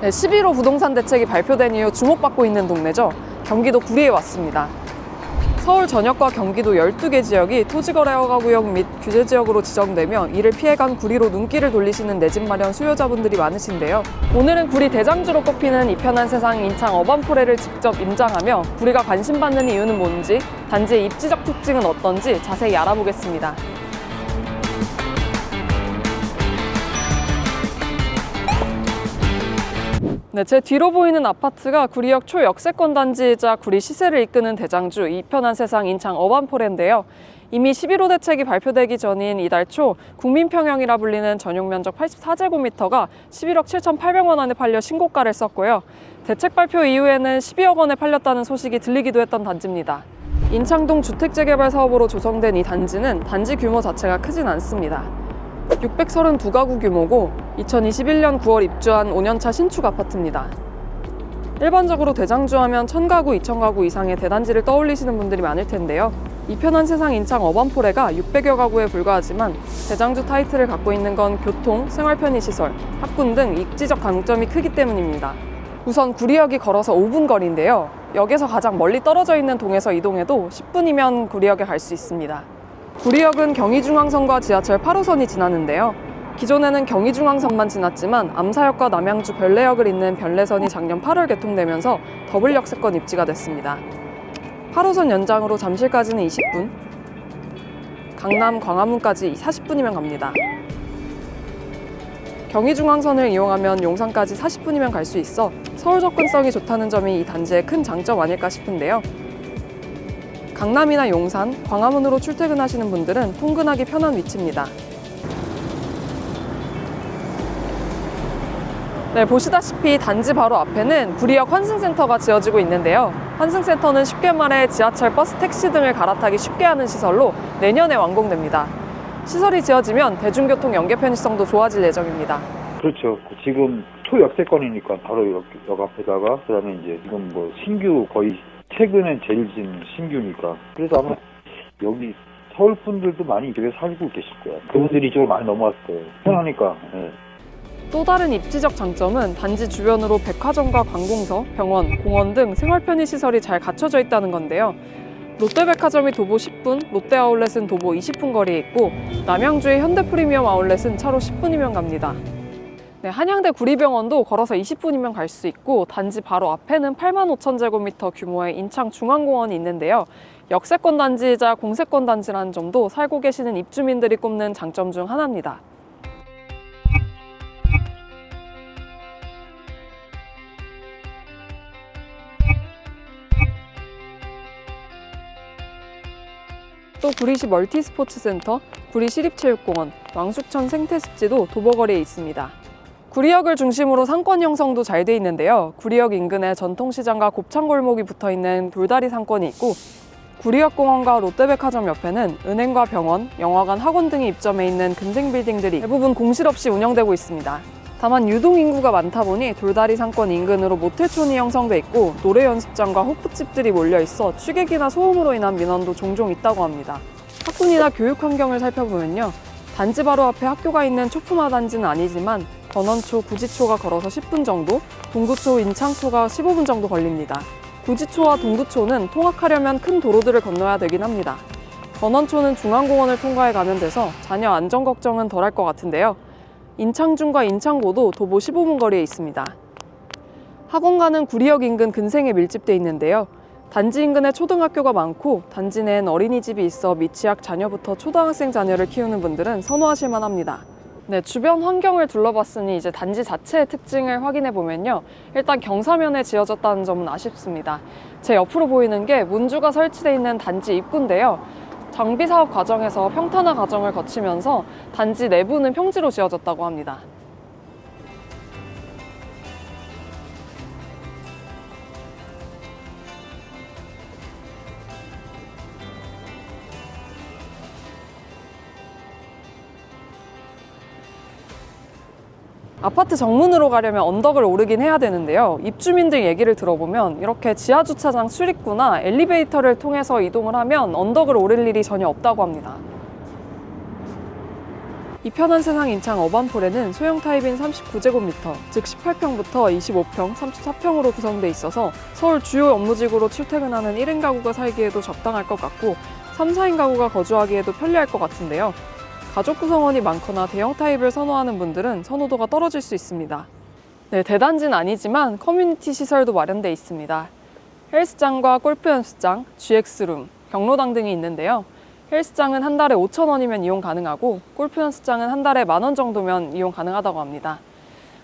네, 11호 부동산 대책이 발표된 이후 주목받고 있는 동네죠. 경기도 구리에 왔습니다. 서울 전역과 경기도 12개 지역이 토지거래허가 구역 및 규제 지역으로 지정되며 이를 피해간 구리로 눈길을 돌리시는 내 집 마련 수요자분들이 많으신데요. 오늘은 구리 대장주로 꼽히는 이편한 세상 인창 어반포레를 직접 임장하며 구리가 관심받는 이유는 뭔지, 단지의 입지적 특징은 어떤지 자세히 알아보겠습니다. 네, 제 뒤로 보이는 아파트가 구리역 초역세권 단지이자 구리 시세를 이끄는 대장주 이편한 세상 인창 어반포레인데요. 이미 11호 대책이 발표되기 전인 이달 초 국민평형이라 불리는 전용 면적 84제곱미터가 11억 7,800만 원에 팔려 신고가를 썼고요. 대책 발표 이후에는 12억 원에 팔렸다는 소식이 들리기도 했던 단지입니다. 인창동 주택재개발 사업으로 조성된 이 단지는 단지 규모 자체가 크진 않습니다. 632가구 규모고 2021년 9월 입주한 5년차 신축 아파트입니다. 일반적으로 대장주 하면 1000가구, 2000가구 이상의 대단지를 떠올리시는 분들이 많을 텐데요. 이 편한 세상 인창 어반포레가 600여 가구에 불과하지만 대장주 타이틀을 갖고 있는 건 교통, 생활 편의시설, 학군 등 입지적 강점이 크기 때문입니다. 우선 구리역이 걸어서 5분 거리인데요. 역에서 가장 멀리 떨어져 있는 동에서 이동해도 10분이면 구리역에 갈 수 있습니다. 구리역은 경의중앙선과 지하철 8호선이 지나는데요. 기존에는 경의중앙선만 지났지만 암사역과 남양주 별내역을 잇는 별내선이 작년 8월 개통되면서 더블 역 세권 입지가 됐습니다. 8호선 연장으로 잠실까지는 20분, 강남 광화문까지 40분이면 갑니다. 경의중앙선을 이용하면 용산까지 40분이면 갈 수 있어 서울 접근성이 좋다는 점이 이 단지의 큰 장점 아닐까 싶은데요. 강남이나 용산, 광화문으로 출퇴근하시는 분들은 통근하기 편한 위치입니다. 네, 보시다시피 단지 바로 앞에는 구리역 환승센터가 지어지고 있는데요. 환승센터는 쉽게 말해 지하철, 버스, 택시 등을 갈아타기 쉽게 하는 시설로 내년에 완공됩니다. 시설이 지어지면 대중교통 연계 편의성도 좋아질 예정입니다. 그렇죠. 지금 초역세권이니까 바로 역, 역 앞에다가 그다음에 이제 지금 뭐 신규 거의 최근에 제일 진 신규니까 그래서 아마 여기 서울 분들도 많이 이쪽에 살고 계실 거야. 그분들이 이쪽으로 많이 넘어왔을 거예요. 편하니까. 예. 또 다른 입지적 장점은 단지 주변으로 백화점과 관공서, 병원, 공원 등 생활 편의 시설이 잘 갖춰져 있다는 건데요. 롯데백화점이 도보 10분, 롯데아울렛은 도보 20분 거리에 있고 남양주의 현대프리미엄 아울렛은 차로 10분이면 갑니다. 네, 한양대 구리병원도 걸어서 20분이면 갈 수 있고 단지 바로 앞에는 8만 5천 제곱미터 규모의 인창 중앙공원이 있는데요. 역세권 단지이자 공세권 단지라는 점도 살고 계시는 입주민들이 꼽는 장점 중 하나입니다. 또 구리시 멀티스포츠센터, 구리시립체육공원, 왕숙천 생태습지도 도보거리에 있습니다. 구리역을 중심으로 상권 형성도 잘 돼 있는데요. 구리역 인근에 전통시장과 곱창골목이 붙어 있는 돌다리 상권이 있고 구리역 공원과 롯데백화점 옆에는 은행과 병원, 영화관, 학원 등이 입점해 있는 금생 빌딩들이 대부분 공실 없이 운영되고 있습니다. 다만 유동 인구가 많다 보니 돌다리 상권 인근으로 모텔촌이 형성돼 있고 노래 연습장과 호프집들이 몰려 있어 취객이나 소음으로 인한 민원도 종종 있다고 합니다. 학군이나 교육 환경을 살펴보면요. 단지 바로 앞에 학교가 있는 초품화 단지는 아니지만 번원초, 구지초가 걸어서 10분 정도, 동구초, 인창초가 15분 정도 걸립니다. 구지초와 동구초는 통학하려면 큰 도로들을 건너야 되긴 합니다. 번원초는 중앙공원을 통과해 가면 돼서 자녀 안전 걱정은 덜할 것 같은데요. 인창중과 인창고도 도보 15분 거리에 있습니다. 학원가는 구리역 인근 근생에 밀집돼 있는데요. 단지 인근에 초등학교가 많고 단지 내엔 어린이집이 있어 미취학 자녀부터 초등학생 자녀를 키우는 분들은 선호하실 만합니다. 네, 주변 환경을 둘러봤으니 이제 단지 자체의 특징을 확인해 보면요. 일단 경사면에 지어졌다는 점은 아쉽습니다. 제 옆으로 보이는 게 문주가 설치되어 있는 단지 입구인데요. 정비 사업 과정에서 평탄화 과정을 거치면서 단지 내부는 평지로 지어졌다고 합니다. 아파트 정문으로 가려면 언덕을 오르긴 해야 되는데요. 입주민들 얘기를 들어보면 이렇게 지하 주차장 출입구나 엘리베이터를 통해서 이동을 하면 언덕을 오를 일이 전혀 없다고 합니다. 이 편한 세상 인창 어반폴에는 소형 타입인 39제곱미터, 즉 18평부터 25평, 34평으로 구성돼 있어서 서울 주요 업무지구로 출퇴근하는 1인 가구가 살기에도 적당할 것 같고 3, 4인 가구가 거주하기에도 편리할 것 같은데요. 가족 구성원이 많거나 대형 타입을 선호하는 분들은 선호도가 떨어질 수 있습니다. 네, 대단지는 아니지만 커뮤니티 시설도 마련돼 있습니다. 헬스장과 골프 연습장, GX룸, 경로당 등이 있는데요. 헬스장은 한 달에 5천 원이면 이용 가능하고 골프 연습장은 한 달에 만 원 정도면 이용 가능하다고 합니다.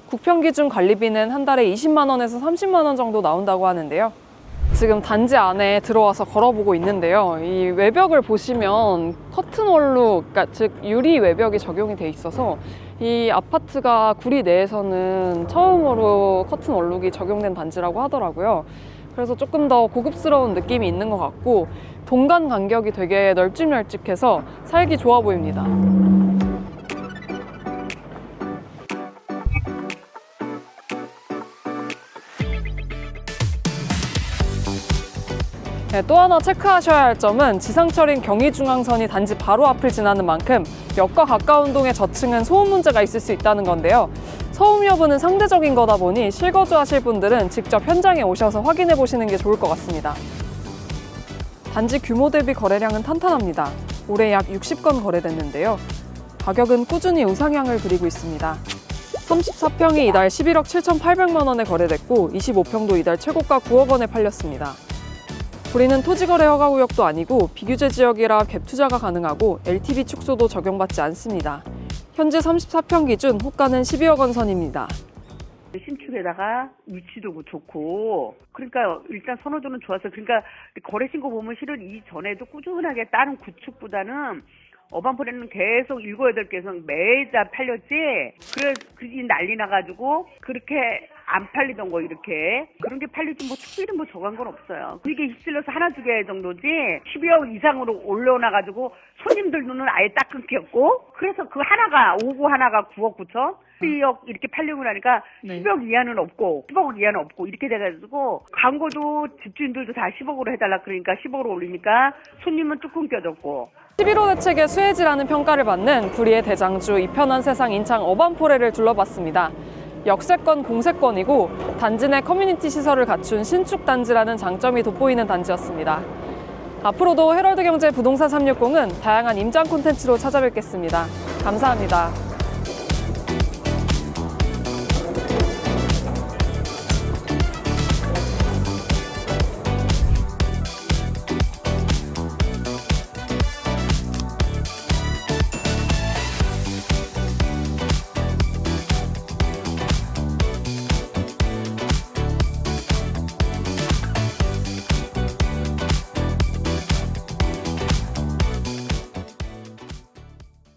국평 기준 관리비는 한 달에 20만 원에서 30만 원 정도 나온다고 하는데요. 지금 단지 안에 들어와서 걸어보고 있는데요. 이 외벽을 보시면 커튼월로, 그러니까 즉 유리 외벽이 적용이 돼 있어서 이 아파트가 구리 내에서는 처음으로 커튼 원룩이 적용된 단지라고 하더라고요. 그래서 조금 더 고급스러운 느낌이 있는 것 같고 동간 간격이 되게 널찍널찍해서 살기 좋아 보입니다. 네, 또 하나 체크하셔야 할 점은 지상철인 경의중앙선이 단지 바로 앞을 지나는 만큼 역과 가까운 동의 저층은 소음 문제가 있을 수 있다는 건데요. 소음 여부는 상대적인 거다 보니 실거주 하실 분들은 직접 현장에 오셔서 확인해 보시는 게 좋을 것 같습니다. 단지 규모 대비 거래량은 탄탄합니다. 올해 약 60건 거래됐는데요. 가격은 꾸준히 우상향을 그리고 있습니다. 34평이 이달 11억 7,800만 원에 거래됐고 25평도 이달 최고가 9억 원에 팔렸습니다. 우리는 토지거래 허가구역도 아니고 비규제 지역이라 갭 투자가 가능하고 LTV 축소도 적용받지 않습니다. 현재 34평 기준 호가는 12억 원 선입니다. 신축에다가 위치도 좋고 그러니까 일단 선호도는 좋았어요. 그러니까 거래 신고 보면 실은 이전에도 꾸준하게 다른 구축보다는 어반폴에는 계속 일곱 여덟 개에서 매달 팔렸지. 그래 그게 난리 나가지고 그렇게 안 팔리던 거 이렇게 그런 게 팔리지 뭐 특별히 뭐 저간 건 없어요. 이게 휩쓸려서 하나 두 개 정도지 12억 이상으로 올려놔가지고 손님들 눈은 아예 딱 끊겼고 그래서 그 하나가 오고 하나가 9억 9천 12억 이렇게 팔려고 하니까 네. 10억 이하는 없고 10억 이하는 없고 이렇게 돼가지고 광고도 집주인들도 다 10억으로 해달라 그러니까 10억으로 올리니까 손님은 뚝 끊겨졌고 11호 대책의 수혜지라는 평가를 받는 구리의 대장주 이편한 세상 인창 어반포레를 둘러봤습니다. 역세권 공세권이고 단지 내 커뮤니티 시설을 갖춘 신축 단지라는 장점이 돋보이는 단지였습니다. 앞으로도 헤럴드 경제 부동산 360은 다양한 임장 콘텐츠로 찾아뵙겠습니다. 감사합니다.